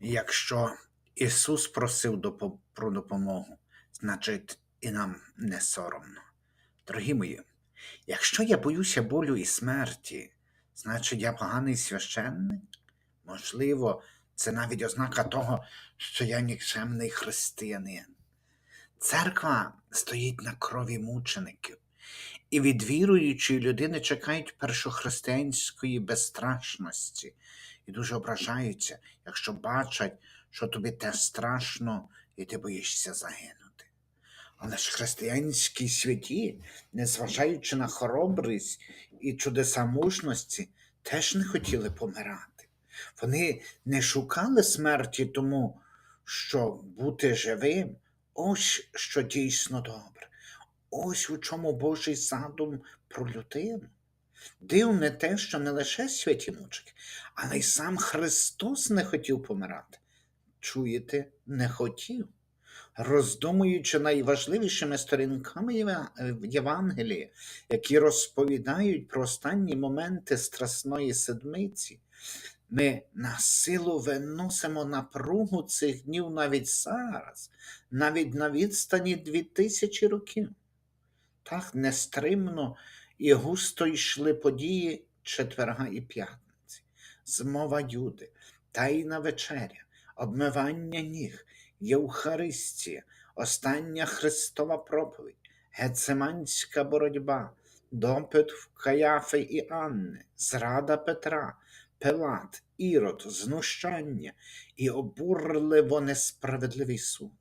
Якщо Ісус просив про допомогу, значить і нам не соромно. Дорогі мої, якщо я боюся болю і смерті, значить я поганий священник? Можливо, це навіть ознака того, що я нікчемний християнин. Церква стоїть на крові мучеників, і від віруючої людини чекають першохристиянської безстрашності і дуже ображаються, якщо бачать, що тобі теж страшно, і ти боїшся загинути. Але ж християнські святі, незважаючи на хоробрість і чудеса мужності, теж не хотіли помирати. Вони не шукали смерті тому, що бути живим ось що дійсно добре. Ось у чому Божий задум про людину. Дивне те, що не лише святі мучики, але й сам Христос не хотів помирати. Чуєте, не хотів. Роздумуючи найважливішими сторінками Єва- в Євангелії, які розповідають про останні моменти Страсної седмиці, ми на силу виносимо напругу цих днів навіть зараз, навіть на відстані дві тисячі років. Так нестримно і густо йшли події четверга і п'ятниці, змова Юди, тайна вечеря, обмивання ніг, Євхаристія, остання Христова проповідь, гецеманська боротьба, допит в Каяфи і Анни, зрада Петра, Пилат, Ірод, знущання. І обурливо несправедливий суд,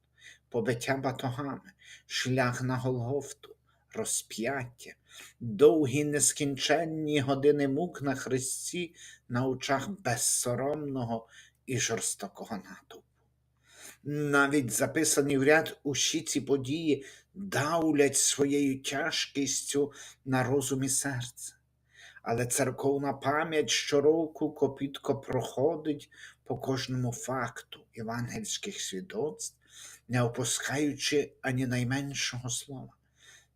побиття батогами, шлях на Голгофту, розп'яття, довгі нескінченні години мук на хресті на очах безсоромного і жорстокого натовпу. Навіть записані в ряд усі ці події давлять своєю тяжкістю на розум і серце. Але церковна пам'ять щороку копітко проходить по кожному факту євангельських свідоцтв, не опускаючи ані найменшого слова,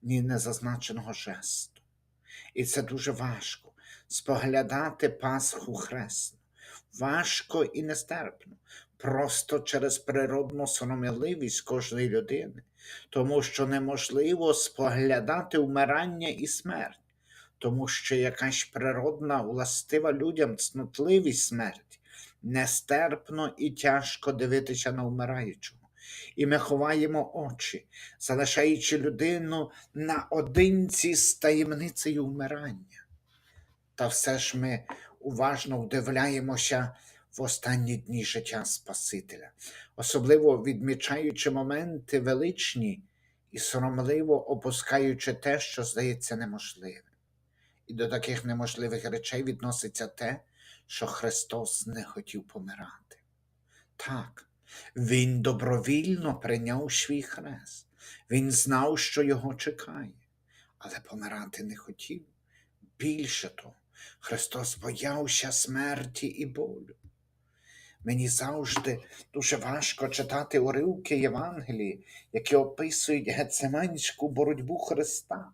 ні незазначеного жесту. І це дуже важко споглядати Пасху Хресну. Важко і нестерпно, просто через природну сором'язливість кожної людини, тому що неможливо споглядати вмирання і смерть, тому що якась природна властива людям цнотливість смерті, нестерпно і тяжко дивитися на вмираючого. І ми ховаємо очі, залишаючи людину наодинці з таємницею вмирання. Та все ж ми уважно вдивляємося в останні дні життя Спасителя, особливо відмічаючи моменти величні і соромливо опускаючи те, що здається неможливим. І до таких неможливих речей відноситься те, що Христос не хотів помирати. Так, Він добровільно прийняв свій хрест, Він знав, що його чекає, але помирати не хотів. Більше того, Христос боявся смерті і болю. Мені завжди дуже важко читати уривки Євангелії, які описують гецеманську боротьбу Христа.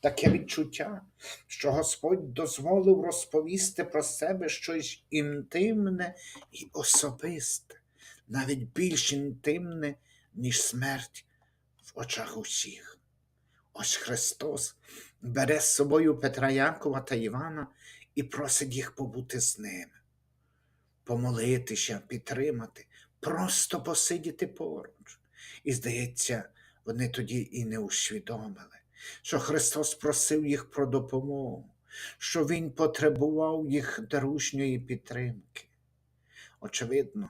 Таке відчуття, що Господь дозволив розповісти про себе щось інтимне і особисте, навіть більш інтимне, ніж смерть в очах усіх. Ось Христос бере з собою Петра Якова та Івана і просить їх побути з ними, помолитися, підтримати, просто посидіти поруч. І, здається, вони тоді і не усвідомили, що Христос просив їх про допомогу, що Він потребував їх дружньої підтримки. Очевидно,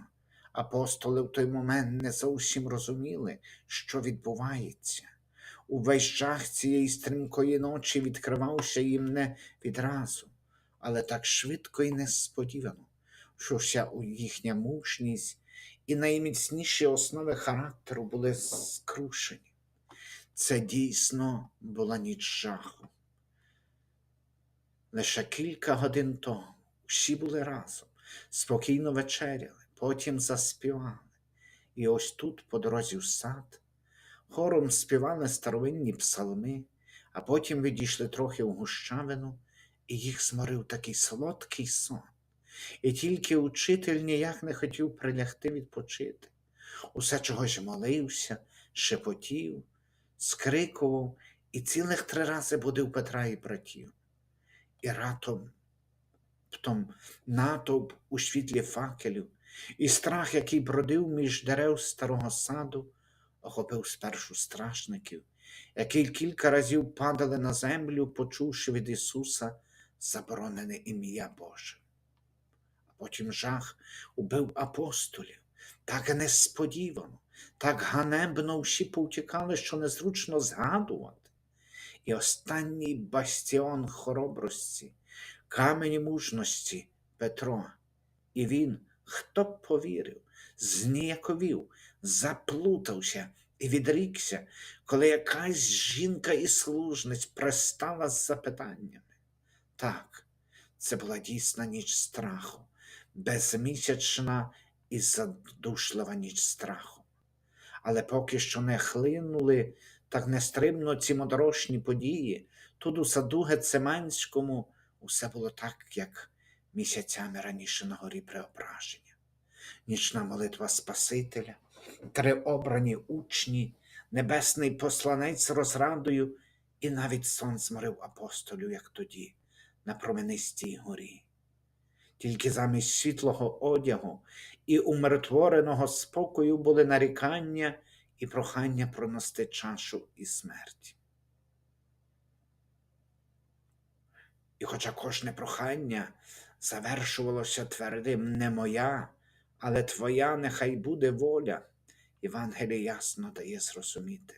апостоли в той момент не зовсім розуміли, що відбувається. Увесь жах цієї стрімкої ночі відкривався їм не відразу, але так швидко і несподівано, що вся їхня мужність і найміцніші основи характеру були скрушені. Це дійсно була ніч жаху. Лише кілька годин тому всі були разом, спокійно вечеряли, потім заспівали. І ось тут, по дорозі в сад, хором співали старовинні псалми, а потім відійшли трохи в гущавину, і їх зморив такий солодкий сон, І тільки учитель ніяк не хотів прилягти відпочити. Усе чогось молився, шепотів, скрикував і цілих три рази будив Петра і братів. І ратом, птом натовп у світлі факелів, і страх, який бродив між дерев старого саду, охопив спершу страшників, які кілька разів падали на землю, почувши від Ісуса заборонене ім'я Боже. А потім жах убив апостолів, так несподівано, так ганебно всі повтікали, що незручно згадувати. І останній бастіон хоробрості, камені мужності Петро. І він, хто б повірив, зніяковів, заплутався і відрікся, коли якась жінка і служниць пристала з запитаннями. Так, це була дійсна ніч страху, безмісячна і задушлива ніч страху. Але поки що не хлинули так нестримно ці моторошні події, тут у саду Гецеманському усе було так, як місяцями раніше на горі Преображення. Нічна молитва Спасителя, три обрані учні, небесний посланець розрадою, і навіть сон зморив апостолів, як тоді, на променистій горі. Тільки замість світлого одягу і умиротвореного спокою були нарікання і прохання пронести чашу і смерть. І хоча кожне прохання завершувалося твердим не моя, але твоя нехай буде воля, Євангеліє ясно дає зрозуміти.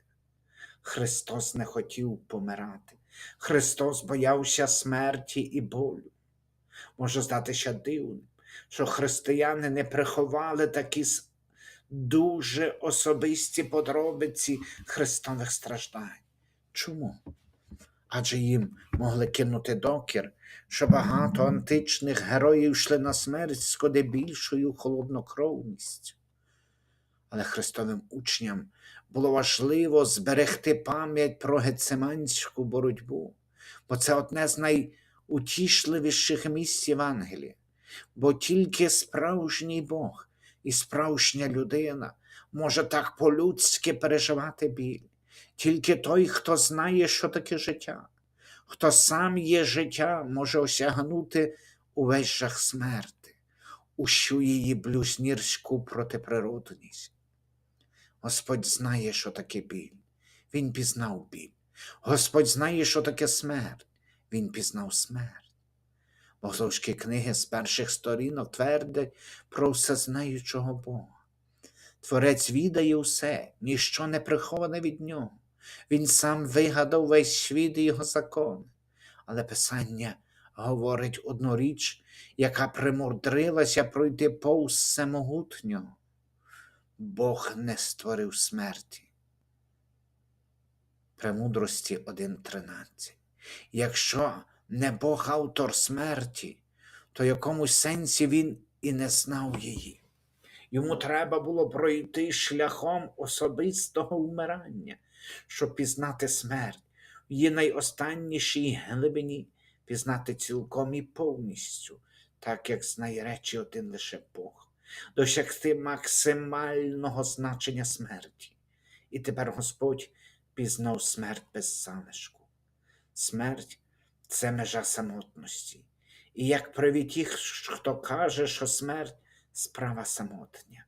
Христос не хотів помирати, Христос боявся смерті і болю. Може здатися дивним, що християни не приховали такі дуже особисті подробиці Христових страждань. Чому? Адже їм могли кинути докір, що багато античних героїв йшли на смерть з куди більшою холоднокровністю. Але Христовим учням було важливо зберегти пам'ять про гецеманську боротьбу, бо це одне з найутішливіших місць Євангелія, бо тільки справжній Бог і справжня людина може так по-людськи переживати біль. Тільки той, хто знає, що таке життя, хто сам є життя, може осягнути увесь жах смерти, усю її блюзнірську протиприродність. Господь знає, що таке біль. Він пізнав біль. Господь знає, що таке смерть. Він пізнав смерть. Богословські книги з перших сторінок твердять про всезнаючого Бога. Творець відає усе, ніщо не приховане від нього. Він сам вигадав весь світ і його закони. Але Писання говорить одну річ, яка примудрилася пройти повз всемогутнього. Бог не створив смерті. Премудрості 1.13. Якщо не Бог автор смерті, то в якомусь сенсі він і не знав її. Йому треба було пройти шляхом особистого вмирання, щоб пізнати смерть в її найостаннішій глибині, пізнати цілком і повністю, так як знає речі один лише Бог, досягти максимального значення смерті. І тепер Господь пізнав смерть без залишку. Смерть це межа самотності. І як привід тих, хто каже, що смерть справа самотня.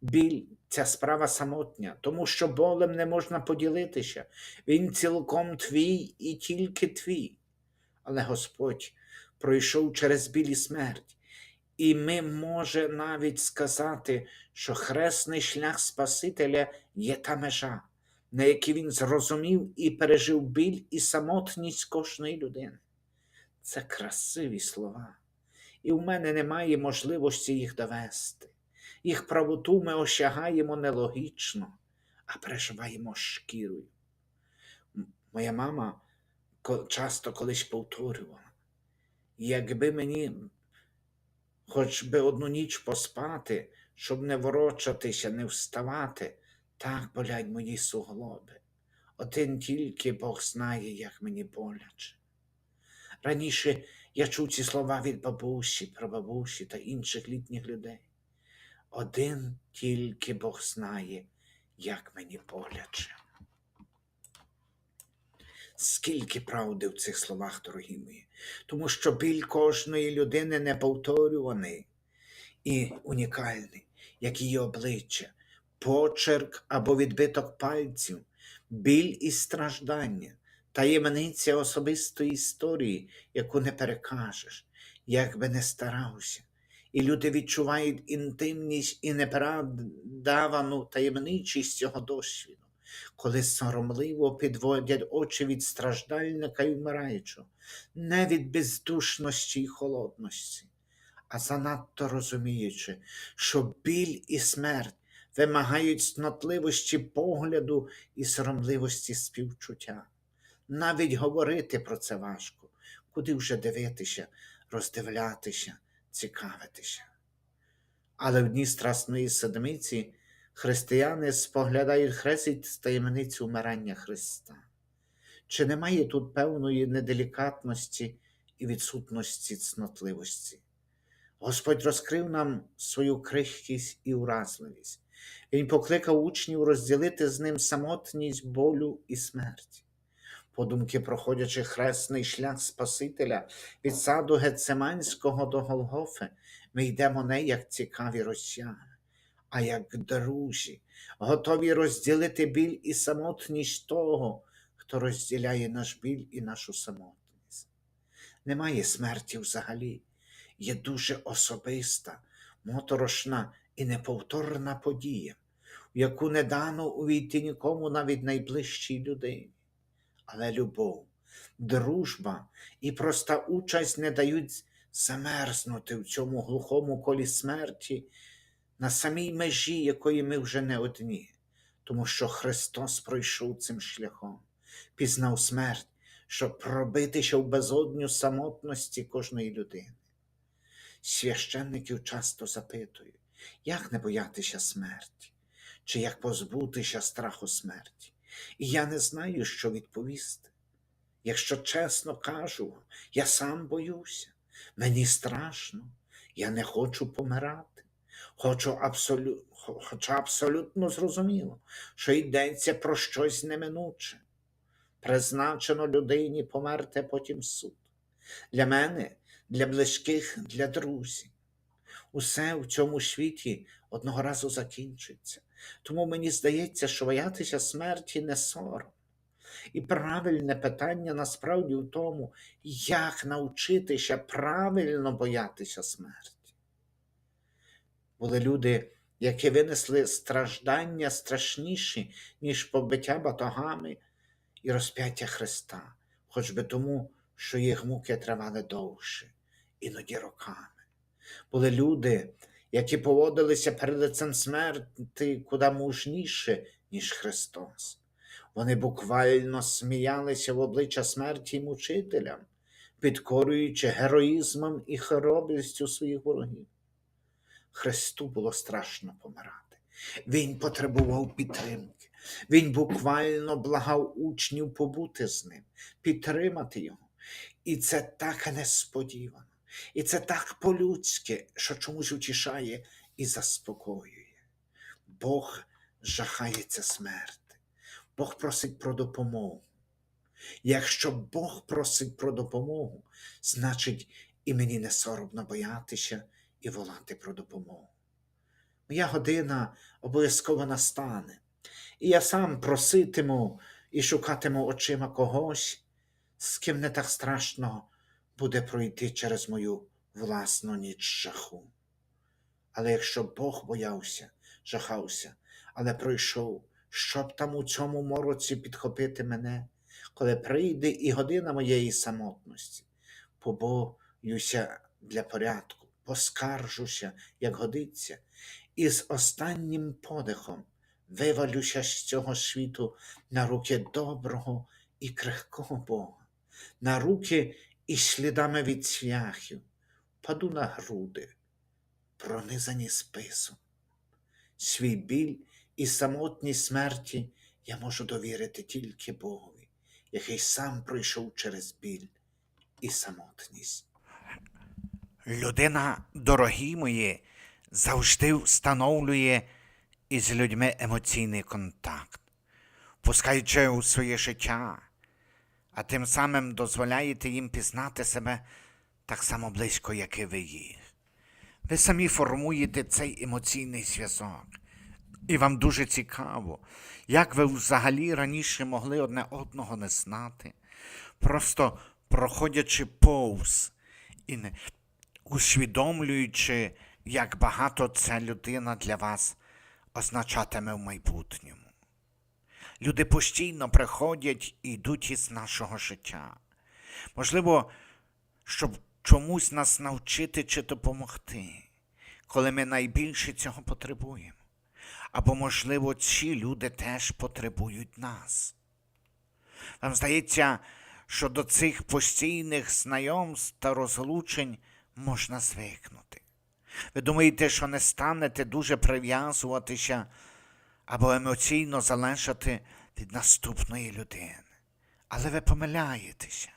Біль це справа самотня, тому що болем не можна поділитися. Він цілком твій і тільки твій. Але Господь пройшов через біль і смерть, і ми може навіть сказати, що хресний шлях Спасителя є та межа, на якій він зрозумів і пережив біль і самотність кожної людини. Це красиві слова і в мене немає можливості їх довести. Їх правоту ми осягаємо нелогічно, а переживаємо шкірою. Моя мама часто колись повторювала, якби мені хоч би одну ніч поспати, щоб не ворочатися, не вставати, так болять мої суглоби. Один тільки Бог знає, як мені боляче. Раніше Я чув ці слова від бабусі, прабабусі та інших літніх людей. Один тільки Бог знає, як мені боляче. Скільки правди в цих словах, дорогі мої, тому що біль кожної людини неповторюваний і унікальний, як її обличчя, почерк або відбиток пальців, біль і страждання, таємниця особистої історії, яку не перекажеш, як би не старався. І люди відчувають інтимність і непередавану таємничість цього досвіду, коли соромливо підводять очі від страждальника і вмираючого, не від бездушності і холодності, а занадто розуміючи, що біль і смерть вимагають снотливості погляду і соромливості співчуття. Навіть говорити про це важко, куди вже дивитися, роздивлятися, цікавитися. Але в дні Страсної Седмиці християни споглядають хрест з таємницю вмирання Христа. Чи немає тут певної неделікатності і відсутності цнотливості? Господь розкрив нам свою крихкість і уразливість. Він покликав учнів розділити з ним самотність болю і смерті. Подумки, проходячи хресний шлях Спасителя від саду Гецеманського до Голгофи, ми йдемо не як цікаві росіяни, а як друзі, готові розділити біль і самотність того, хто розділяє наш біль і нашу самотність. Немає смерті взагалі, є дуже особиста, моторошна і неповторна подія, в яку не дано увійти нікому навіть найближчій людині. Але любов, дружба і проста участь не дають замерзнути в цьому глухому колі смерті на самій межі, якої ми вже не одні, тому що Христос пройшов цим шляхом, пізнав смерть, щоб пробитися в безодню самотності кожної людини. Священників часто запитують, як не боятися смерті, чи як позбутися страху смерті. І я не знаю, що відповісти. Якщо чесно кажу, я сам боюся, мені страшно, я не хочу помирати. Хочу абсолю... Хоча абсолютно зрозуміло, що йдеться про щось неминуче. Призначено людині померти потім суд. Для мене, для близьких, для друзів. Усе в цьому світі одного разу закінчиться. Тому мені здається, що боятися смерті не сором. І правильне питання насправді в тому, як навчитися правильно боятися смерті. Були люди, які винесли страждання страшніші, ніж побиття батогами і розп'яття Христа, хоч би тому, що їх муки тривали довше, іноді роками. Були люди, які поводилися перед лицем смерти куди мужніше, ніж Христос. Вони буквально сміялися в обличчя смерті й мучителям, підкорюючи героїзмом і хоробрістю своїх ворогів. Христу було страшно помирати. Він потребував підтримки. Він буквально благав учнів побути з ним, підтримати його. І це так несподівано. І це так по-людськи, що чомусь утішає і заспокоює. Бог жахається смерти. Бог просить про допомогу. Якщо Бог просить про допомогу, значить і мені не соромно боятися і волати про допомогу. Моя година обов'язково настане, і я сам проситиму і шукатиму очима когось, з ким не так страшно буде пройти через мою власну ніч жаху. Але якщо Бог боявся, жахався, але пройшов, щоб там у цьому мороці підхопити мене, коли прийде і година моєї самотності, побоюся для порядку, поскаржуся, як годиться, і з останнім подихом вивалюся з цього світу на руки доброго і крихкого Бога, на руки із слідами від цвяхів, паду на груди, пронизані списом. Свій біль і самотність смерті я можу довірити тільки Богові, який сам пройшов через біль і самотність. Людина, дорогі мої, завжди встановлює із людьми емоційний контакт, пускаючи у своє життя, а тим самим дозволяєте їм пізнати себе так само близько, як і ви їх. Ви самі формуєте цей емоційний зв'язок. І вам дуже цікаво, як ви взагалі раніше могли одне одного не знати, просто проходячи повз і не усвідомлюючи, як багато ця людина для вас означатиме в майбутньому. Люди постійно приходять і йдуть із нашого життя. Можливо, щоб чомусь нас навчити чи допомогти, коли ми найбільше цього потребуємо. Або, можливо, ці люди теж потребують нас. Вам здається, що до цих постійних знайомств та розлучень можна звикнути. Ви думаєте, що не станете дуже прив'язуватися або емоційно залежати від наступної людини. Але ви помиляєтеся.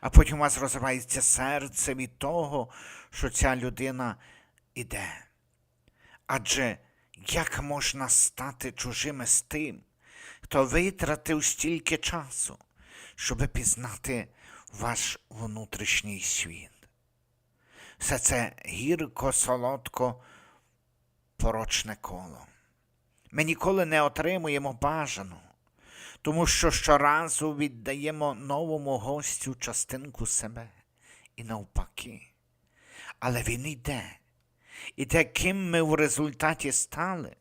А потім у вас розривається серце від того, що ця людина іде. Адже як можна стати чужими з тим, хто витратив стільки часу, щоб пізнати ваш внутрішній світ? Все це гірко, солодко, порочне коло. Ми ніколи не отримуємо бажаного, тому що щоразу віддаємо новому гостю частинку себе і навпаки. Але він йде. І те, ким ми в результаті стали,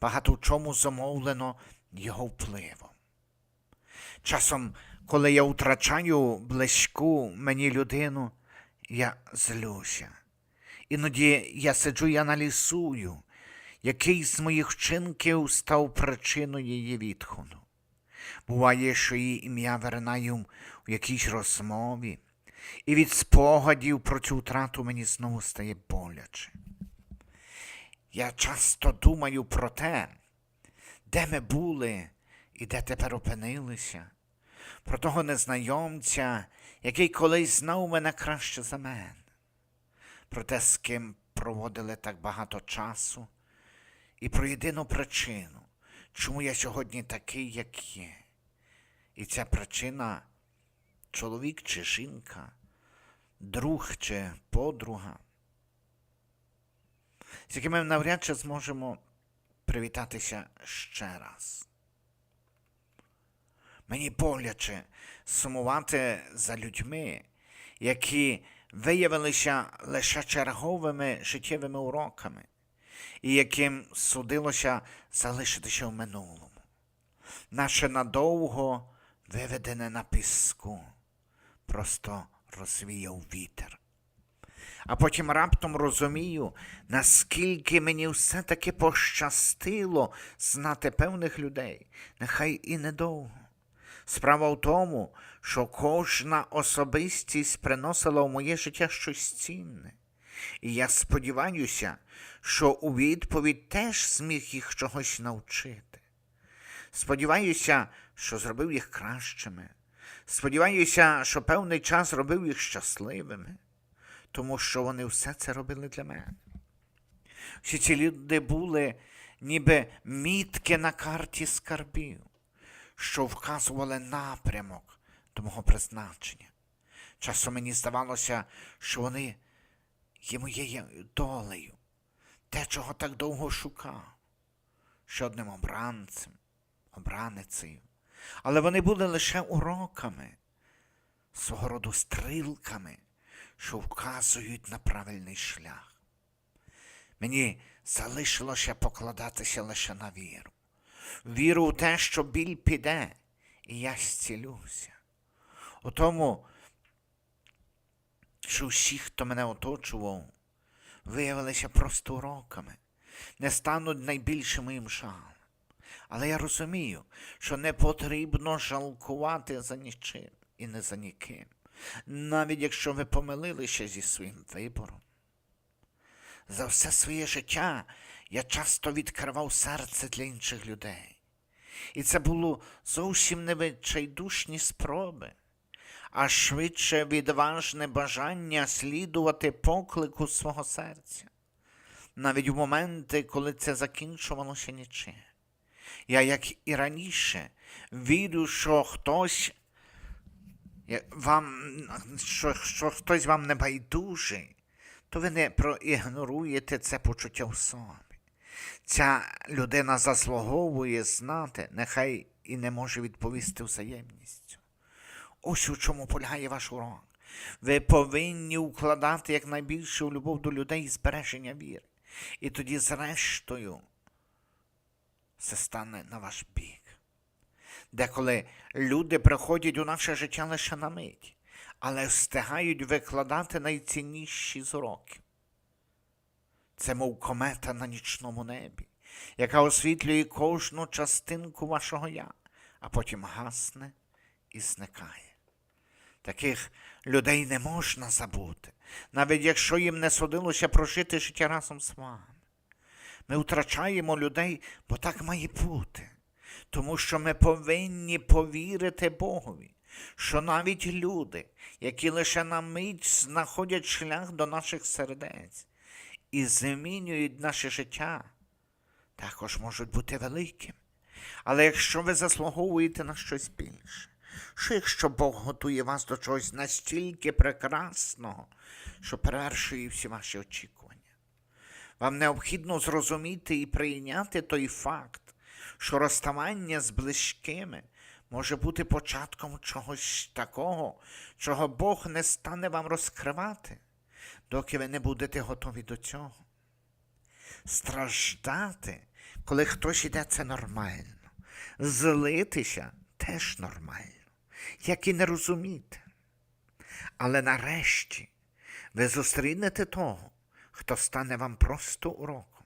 багато в чому замовлено його впливом. Часом, коли я втрачаю близьку мені людину, я злюся. Іноді я сиджу і аналізую, який з моїх вчинків став причиною її відходу. Буває, що її ім'я виринаю у якійсь розмові, і від спогадів про цю втрату мені знову стає боляче. Я часто думаю про те, де ми були і де тепер опинилися, про того незнайомця, який колись знав мене краще за мене, про те, з ким проводили так багато часу, і про єдину причину, чому я сьогодні такий, як є. І ця причина чоловік чи жінка, друг чи подруга, з якими ми навряд чи зможемо привітатися ще раз. Мені боляче сумувати за людьми, які виявилися лише черговими життєвими уроками, і яким судилося залишитися в минулому. Наше надовго виведене на піску, просто розвіяв вітер. А потім раптом розумію, наскільки мені все-таки пощастило знати певних людей, нехай і недовго. Справа в тому, що кожна особистість приносила в моє життя щось цінне. І я сподіваюся, що у відповідь теж зміг їх чогось навчити. Сподіваюся, що зробив їх кращими. Сподіваюся, що певний час зробив їх щасливими, тому що вони все це робили для мене. Всі ці люди були ніби мітки на карті скарбів, що вказували напрямок до мого призначення. Часом мені здавалося, що вони є моєю долею, те, чого так довго шукав, ще одним обранцем, обраницею. Але вони були лише уроками, свого роду стрілками, що вказують на правильний шлях. Мені залишилося покладатися лише на віру. Віру в те, що біль піде, і я зцілюся. У тому, що всі, хто мене оточував, виявилися просто уроками, не стануть найбільшим моїм жалом. Але я розумію, що не потрібно жалкувати за нічим і не за ніким, навіть якщо ви помилилися зі своїм вибором. За все своє життя я часто відкривав серце для інших людей. І це було зовсім невичайдушні спроби. А швидше відважне бажання слідувати поклику свого серця, навіть в моменти, коли це закінчувалося нічим. Я, як і раніше, вірю, що хтось вам, що, що хтось вам не байдужий, то ви не проігноруєте це почуття в собі. Ця людина заслуговує знати, нехай і не може відповісти взаємністю. Ось у чому полягає ваш урок. Ви повинні укладати якнайбільшу любов до людей і збереження віри. І тоді, зрештою, все стане на ваш бік. Деколи люди приходять у наше життя лише на мить, але встигають викладати найцінніші з уроків. Це мов комета на нічному небі, яка освітлює кожну частинку вашого я, а потім гасне і зникає. Таких людей не можна забути, навіть якщо їм не судилося прожити життя разом з вами. Ми втрачаємо людей, бо так має бути, тому що ми повинні повірити Богові, що навіть люди, які лише на мить знаходять шлях до наших сердець і змінюють наше життя, також можуть бути великим. Але якщо ви заслуговуєте на щось більше, що якщо Бог готує вас до чогось настільки прекрасного, що перевершує всі ваші очікування, вам необхідно зрозуміти і прийняти той факт, що розставання з близькими може бути початком чогось такого, чого Бог не стане вам розкривати, доки ви не будете готові до цього. Страждати, коли хтось іде, це нормально. Злитися теж нормально, як і не розуміти. Але нарешті ви зустрінете того, хто стане вам просто уроком.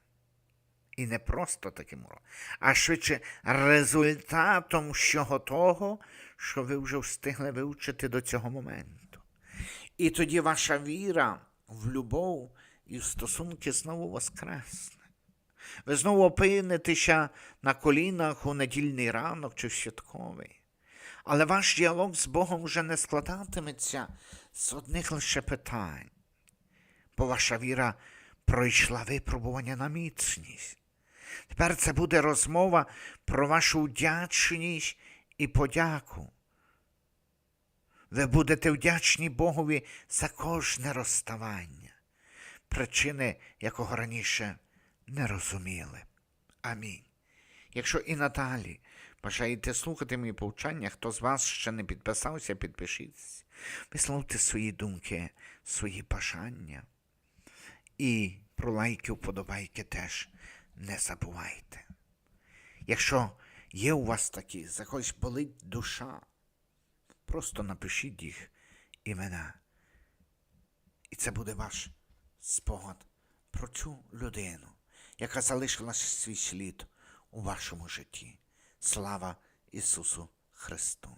І не просто таким уроком, а швидше результатом всього того, що ви вже встигли вивчити до цього моменту. І тоді ваша віра в любов і в стосунки знову воскресне. Ви знову опинитеся на колінах у недільний ранок чи в святковий. Але ваш діалог з Богом вже не складатиметься з одних лише питань, бо ваша віра пройшла випробування на міцність. Тепер це буде розмова про вашу вдячність і подяку. Ви будете вдячні Богові за кожне розставання, причини якого раніше не розуміли. Амінь. Якщо і надалі бажаєте слухати мої повчання, хто з вас ще не підписався, підпишіться, висловте свої думки, свої бажання. І про лайки, вподобайки теж не забувайте. Якщо є у вас такі, за когось болить душа, просто напишіть їх імена. І це буде ваш спогад про цю людину, яка залишила свій слід у вашому житті. Слава Ісусу Христу!